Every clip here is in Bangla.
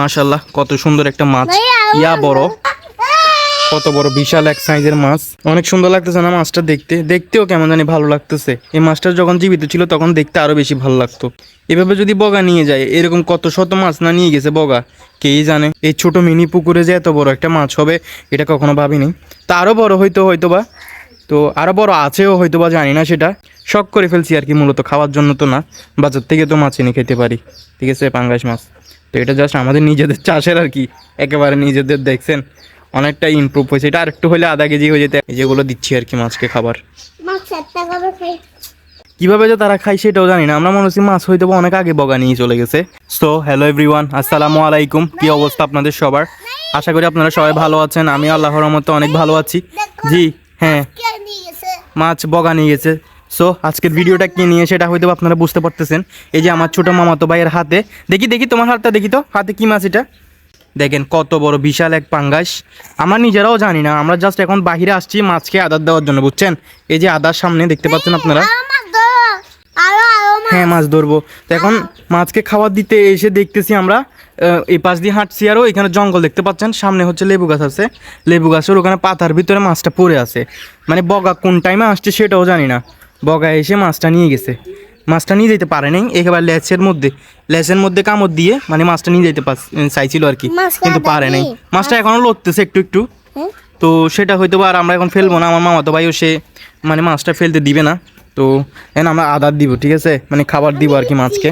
মাশাল্লাহ কত সুন্দর একটা মাছ। ইয়া বড়। কত বড় বিশাল এক সাইজের মাছ। অনেক সুন্দর লাগতেছে না মাছটা দেখতে? দেখতেও কেমন জানি ভালো লাগতেছে। এই মাছটা যখন জীবিত ছিল তখন দেখতে আরও বেশি ভালো লাগতো। এভাবে যদি বগা নিয়ে যায়, এরকম কত শত মাছ না নিয়ে গেছে বগা? কেই জানে? এই ছোট মিনি পুকুরে যে এত বড় একটা মাছ হবে, এটা কখনো ভাবিনি। তা আরও বড় হইতো হয়তো বা তো আরও বড় আছেও হয়তো বা জানি না সেটা। শখ করে ফেলছি আর কি, মূলত খাওয়ার জন্য তো না। বাজার থেকে তো মাছ এনে খেতে পারি। ঠিক আছে, পাঙ্গাস মাছ। তো এটা জাস্ট আমাদের নিজেদের চাষের আর কি একেবারে নিজেদের দেখছেন অনেকটা ইমপ্রুভ হয়েছে। এটা আরেকটু হলে আধা কেজি হয়ে যেতে যেগুলো দিচ্ছি আর কি মাছকে খাবার। কীভাবে যে তারা খায় সেটাও জানি না আমরা মনে হচ্ছি মাছ হয়তো বা অনেক আগে বগা নিয়ে চলে গেছে। সো হ্যালো এভরিওয়ান আসসালামু আলাইকুম কি অবস্থা আপনাদের সবার? আশা করি আপনারা সবাই ভালো আছেন আমি আল্লাহর রহমতে অনেক ভালো আছি। জি হ্যাঁ। মাছ বগা নিয়ে গেছে। সো আজকের ভিডিওটা কি নিয়ে সেটা হয়তো আপনারা বুঝতে পারতেছেন। এই যে আমার ছোটো মামাতো ভাইয়ের হাতে। দেখি দেখি তোমার হাতটা দেখি তো। হাতে কি মাছ এটা? দেখেন কত বড় বিশাল এক পাঙ্গাস। আমরা নিজেরাও জানি না আমরা জাস্ট এখন বাহিরে আসছি মাছকে আদার দেওয়ার জন্য বুঝছেন? এই যে আদার সামনে দেখতে পাচ্ছেন আপনারা? হ্যাঁ মাছ ধরবো। তো এখন মাছকে খাবার দিতে এসে দেখতেছি আমরা এই পাশ দিয়ে হাঁটছি আরও এখানে জঙ্গল দেখতে পাচ্ছেন সামনে হচ্ছে লেবু গাছ আছে। লেবু গাছের ওখানে পাতার ভিতরে মাছটা পড়ে আছে। মানে বগা কোন টাইমে আসছে সেটাও জানি না। বগা এসে মাছটা নিয়ে গেছে। মাছটা নিয়ে যেতে পারে নাই একেবারে ল্যাচের মধ্যে। ল্যাচের মধ্যে কামড় দিয়ে মানে মাছটা নিয়ে যেতে চাইছিল আর কি কিন্তু পারে নাই। মাছটা এখনও লড়তেছে একটু একটু। হ্যাঁ? তো সেটা হয়তো বা আর আমরা এখন ফেলব না আমার মামাতো ভাইও সে মানে মাছটা ফেলতে দিবে না। তো এখন আমরা আদার দিব ঠিক আছে? মানে খাবার দিব আর কি মাছকে।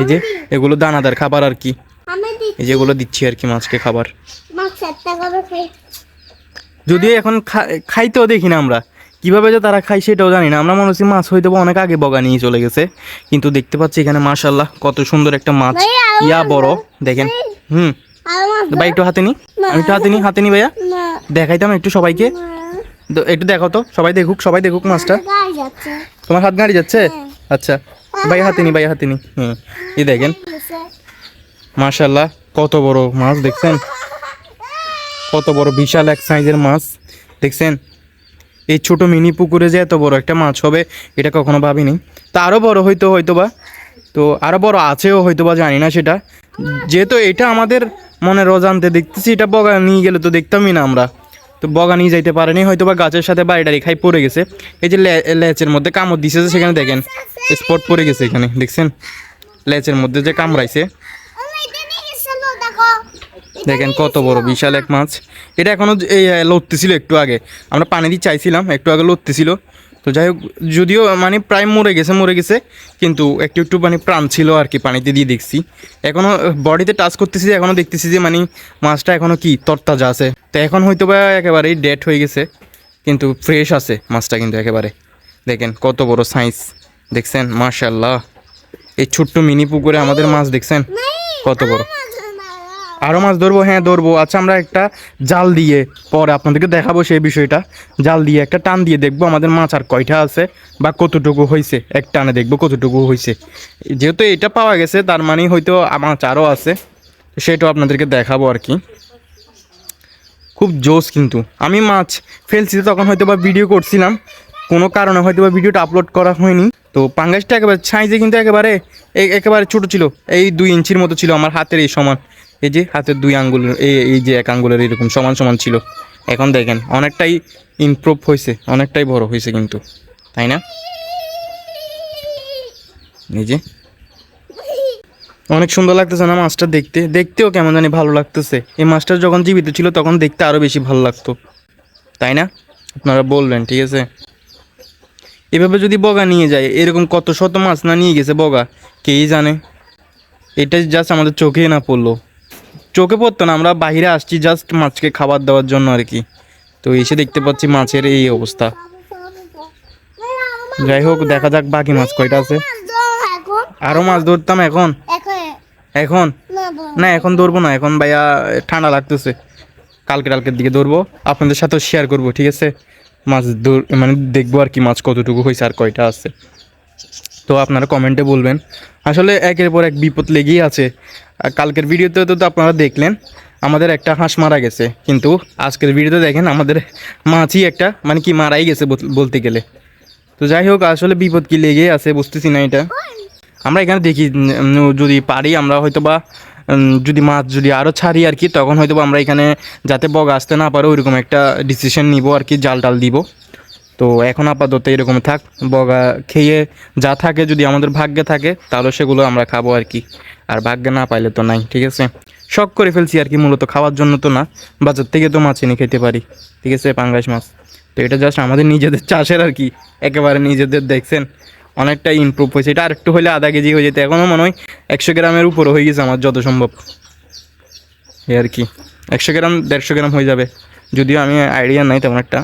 এই যে এগুলো দানাদার খাবার আর কি। এই যেগুলো দিচ্ছি আর কি মাছকে খাবার। যদিও এখন খাইতেও দেখি না আমরা। কীভাবে যে তারা খায় সেটাও জানি না। আমরা মনে হচ্ছি মাছ হয়তো অনেক আগে বগা নিয়ে চলে গেছে। কিন্তু দেখতে পাচ্ছি এখানে মাশাল্লাহ কত সুন্দর একটা মাছ। ইয়া বড় দেখেন। হুম। ভাই একটু হাতে নি। আমি একটু হাতে নি হাতে নি ভাইয়া। দেখাইতাম একটু সবাইকে। তো একটু দেখো তো সবাই দেখুক সবাই দেখুক মাছটা। তোমার হাত গাড়ি যাচ্ছে? আচ্ছা ভাই হাতে নি ভাই হাতে নি। হুম। এই দেখেন। মাশাল্লাহ কত বড় মাছ দেখছেন? কত বড় বিশাল এক সাইজের মাছ দেখছেন? এই ছোট মিনি পুকুরে যে এত বড় একটা মাছ হবে, এটা কখনো ভাবিনি। তা আরও বড় হয়তো হয়তো বা তো আরও বড় আছেও হয়তো বা জানি না সেটা। যেহেতু এটা আমাদের মনে রোজানতে দেখতেছি, এটা বগা নিয়ে গেলে তো দেখতামই না আমরা। তো বগা নিয়ে যাইতে পারেনি হয়তো বা গাছের সাথে বাড়িটারি খাই পড়ে গেছে। এই যে লে- লেচের মধ্যে কামড় দিছে সেখানে দেখেন স্পট পড়ে গেছে এখানে, দেখছেন? লেচের মধ্যে যে কামড়াইছে ও এটা নিয়ে গেছিল দেখো দেখেন কত বড় বিশাল এক মাছ। এটা এখনও জ- এই আহ, লড়তেছিল একটু আগে। আমরা পানি দিয়ে চাইছিলাম একটু আগে লড়তেছিল। তো যাই হোক যদিও মানে প্রায় মরে গেছে মরে গেছে কিন্তু একটু একটু মানে প্রাণ ছিল আর কি পানিতে দিয়ে দেখছি। এখনও বডিতে টাচ করতেছি যে এখনও দেখতেছি যে মানে মাছটা এখনও কি তরতাজা আছে। তো এখন হয়তো বা একেবারেই ডেট হয়ে গেছে কিন্তু ফ্রেশ আছে মাছটা কিন্তু একেবারে। দেখেন কত বড় সাইজ দেখছেন? মার্শাল্লাহ এই ছোট্ট মিনি পুকুরে আমাদের মাছ দেখছেন? কত বড়। আরও মাছ ধরবো হ্যাঁ ধরবো। আচ্ছা আমরা একটা জাল দিয়ে পরে আপনাদেরকে দেখাবো সেই বিষয়টা। জাল দিয়ে একটা টান দিয়ে দেখব আমাদের মাছ আর কয়টা আছে বা কতটুকু হয়েছে এক টানে দেখব কতটুকু হয়েছে যেহেতু এটা পাওয়া গেছে, তার মানে হয়তো মাছ আরও আছে। সেটাও আপনাদেরকে দেখাবো আর কি। খুব জোস কিন্তু। আমি মাছ ফেলছি তখন হয়তো বা ভিডিও করছিলাম। কোনো কারণে হয়তো বা ভিডিওটা আপলোড করা হয়নি। তো পাঙ্গাসটা একেবারে সাইজে কিন্তু একেবারে একেবারে ছোট ছিল। এই দুই ইঞ্চির মতো ছিল আমার হাতের এই সমান। এই যে হাতের দুই আঙ্গুল, এই এই যে এক আঙ্গুলের এরকম সমান সমান ছিল। এখন দেখেন, অনেকটাই ইমপ্রুভ হয়েছে, অনেকটাই বড় হয়েছে কিন্তু, তাই না? এই যে। অনেক সুন্দর লাগতেছে না মাছটা দেখতে? দেখতেও কেমন জানি ভালো লাগতেছে। এই মাছটা যখন জীবিত ছিল, তখন দেখতে আরও বেশি ভালো লাগতো, তাই না? আপনারা বলবেন, ঠিক আছে? এভাবে যদি বগা নিয়ে যায়, এরকম কত শত মাছ না নিয়ে গেছে বগা, কেই জানে? এটা জাস্ট আমাদের চোখে না পড়ল। চোখে পড়তো না, আমরা বাইরে আসছি জাস্ট মাছকে খাবার দেওয়ার জন্য আর কি। তো এসে দেখতে পাচ্ছি মাছের এই অবস্থা। যাই হোক, দেখা যাক বাকি মাছ কয়টা আছে। আরও মাছ ধরতাম এখন? এখন? না, এখন ধরবো না, এখন ভাইয়া ঠান্ডা লাগতেছে। কালকে কালকের দিকে ধরবো, আপনাদের সাথেও শেয়ার করব, ঠিক আছে? মাছ ধর মানে দেখব আর কি মাছ কতটুকু হয়েছে আর কয়টা আছে। তো আপনারা কমেন্টে বলবেন। আসলে একের পর এক বিপদ লেগেই আছে। আর কালকের ভিডিওতে তো আপনারা দেখলেন, আমাদের একটা হাঁস মারা গেছে। কিন্তু আজকের ভিডিওতে দেখেন, আমাদের মাছই একটা মানে কি মারাই গেছে বলতে গেলে। তো যাই হোক, আসলে বিপদ কি লেগেই আছে বুঝতেছি না এটা। আমরা এখানে দেখি যদি পারি আমরা হয়তো বা যদি মাছ যদি আরও ছাড়ি আর কি, তখন হয়তো আমরা এখানে যাতে বগ আসতে না পারে, ওইরকম একটা ডিসিশন নিব আর কি জাল টাল দিব। তো এখন আপাতত এরকম থাক, বগা খেয়ে যা থাকে যদি আমাদের ভাগ্যে থাকে, তাহলে সেগুলো আমরা খাব আর কি। আর ভাগ্যে না পাইলে তো নাই, ঠিক আছে? শখ করে ফেলছি আর কি, মূলত খাওয়ার জন্য তো না, বাজার থেকে তো মাছ এনে খেতে পারি, ঠিক আছে, পাঙ্গাস মাছ। তো এটা জাস্ট আমাদের নিজেদের চাষের আর কি, একেবারে নিজেদের, দেখছেন? অনেকটাই ইমপ্রুভ হয়েছে। এটা আরেকটু হলে আধা কেজি হয়ে যেত এখনও মনে হয় একশো গ্রামের উপরে হয়ে গেছে আমার, যত সম্ভব। এই আর কি, একশো গ্রাম, দেড়শো গ্রাম হয়ে যাবে। যদিও আমি আইডিয়া নাই তেমন একটা।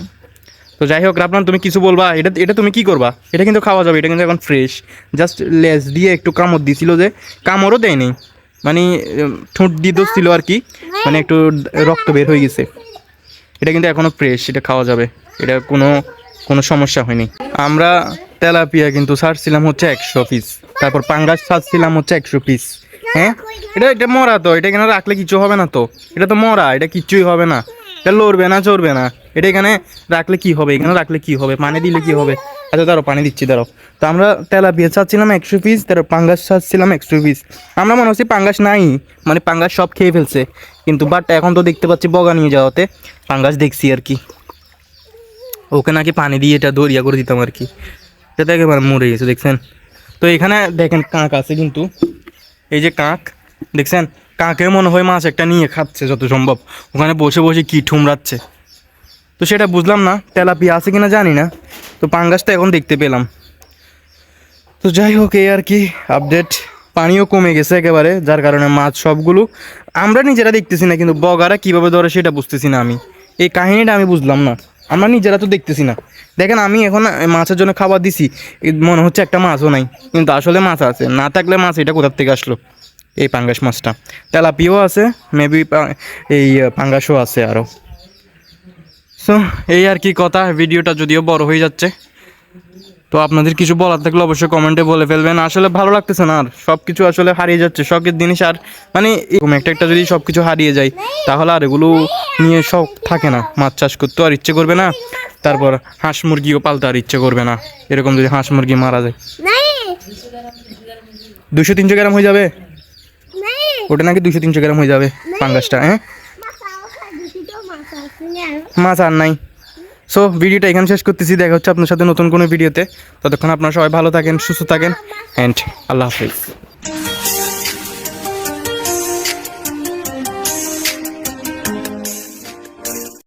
তো যাই হোক রাপনান তুমি কিছু বলবা? এটা এটা তুমি কি করবা? এটা কিন্তু খাওয়া যাবে, এটা কিন্তু এখন ফ্রেশ জাস্ট লেস দিয়ে একটু কামড় দিছিল যে, কামড়ও দেয়নি। মানে ঠোঁট দিয়ে ছিল আর কি মানে একটু রক্ত বের হয়ে গেছে। এটা কিন্তু এখনও ফ্রেশ এটা খাওয়া যাবে। এটা কোনো কোনো সমস্যা হয়নি। আমরা তেলাপিয়া কিন্তু ছাড়ছিলাম হচ্ছে একশো পিস তারপর পাঙ্গাস ছাড়ছিলাম হচ্ছে একশো পিস হ্যাঁ? এটা এটা মরা তো, এটা কেন রাখলে কিছু হবে না তো। এটা তো মরা, এটা কিচ্ছুই হবে না। লড়বে না, চড়বে না। এটা এখানে রাখলে কি হবে? এখানে রাখলে কি হবে? পানি দিলে কি হবে? আচ্ছা দাঁড়ো পানি দিচ্ছি দাঁড়ো তো আমরা তেলাপিয়া চাচ্ছিলাম একশো পিস তারপর পাঙ্গাস চাচ্ছিলাম একশো পিস আমরা মনে হচ্ছে পাঙ্গাস নাই মানে পাঙ্গাস সব খেয়ে ফেলছে। কিন্তু বাট এখন তো দেখতে পাচ্ছি বগা নিয়ে যাওয়াতে পাঙ্গাস দেখছি আর কি। ওকে নাকি পানি দিয়ে এটা দরিয়া করে দিতাম আর কি। এটা একেবারে মরে গেছে, দেখছেন? তো এখানে দেখেন কাক আছে কিন্তু। এই যে কাক, দেখছেন? কাকে মনে হয় মাছ একটা নিয়ে খাচ্ছে যত সম্ভব। ওখানে বসে বসে কি ঠুমরাচ্ছে। তো সেটা বুঝলাম না, তেলাপিয়া আছে কিনা জানি না। তো পাঙ্গাসটা এখন দেখতে পেলাম। তো যাই হোক, এই আর কি আপডেট পানিও কমে গেছে একেবারে, যার কারণে মাছ সবগুলো আমরা নিজেরা দেখতেছি না, কিন্তু বগারা কীভাবে ধরে সেটা বুঝতেছি না আমি। এই কাহিনিটা আমি বুঝলাম না। আমরা নিজেরা তো দেখতেছি না। দেখেন, আমি এখন মাছের জন্য খাবার দিছি মনে হচ্ছে একটা মাছও নাই। কিন্তু আসলে মাছ আছে, না থাকলে মাছ এটা কোথার থেকে আসলো? এই পাঙ্গাস মাছটা। তেলাপিও আছে মেবি এই পাঙ্গাসও আছে আরও সো এই আর কি কথা ভিডিওটা যদিও বড় হয়ে যাচ্ছে। তো আপনাদের কিছু বলার থাকলে অবশ্যই কমেন্টে বলে ফেলবেন। আসলে ভালো লাগতেছে না আর সব কিছু আসলে হারিয়ে যাচ্ছে শখের জিনিস আর মানে এরকম একটা একটা যদি সব কিছু হারিয়ে যায় তাহলে আর এগুলো নিয়ে শখ থাকে না। মাছ চাষ করতে আর ইচ্ছে করবে না তারপর হাঁস মুরগিও পালতে আর ইচ্ছে করবে না। এরকম যদি হাঁস মুরগি মারা যায়। দুশো তিনশো গ্রাম হয়ে যাবে। ওটা নাকি দুশো তিনশো গ্রাম হয়ে যাবে পাঙ্গাসটা হ্যাঁ? মাছ আর নাই। সো ভিডিওটা এখানে শেষ করতেছি। দেখা হচ্ছে আপনার সাথে নতুন কোনো ভিডিওতে ততক্ষণ আপনারা সবাই ভালো থাকেন সুস্থ থাকেন অ্যান্ড আল্লাহ হাফিজ।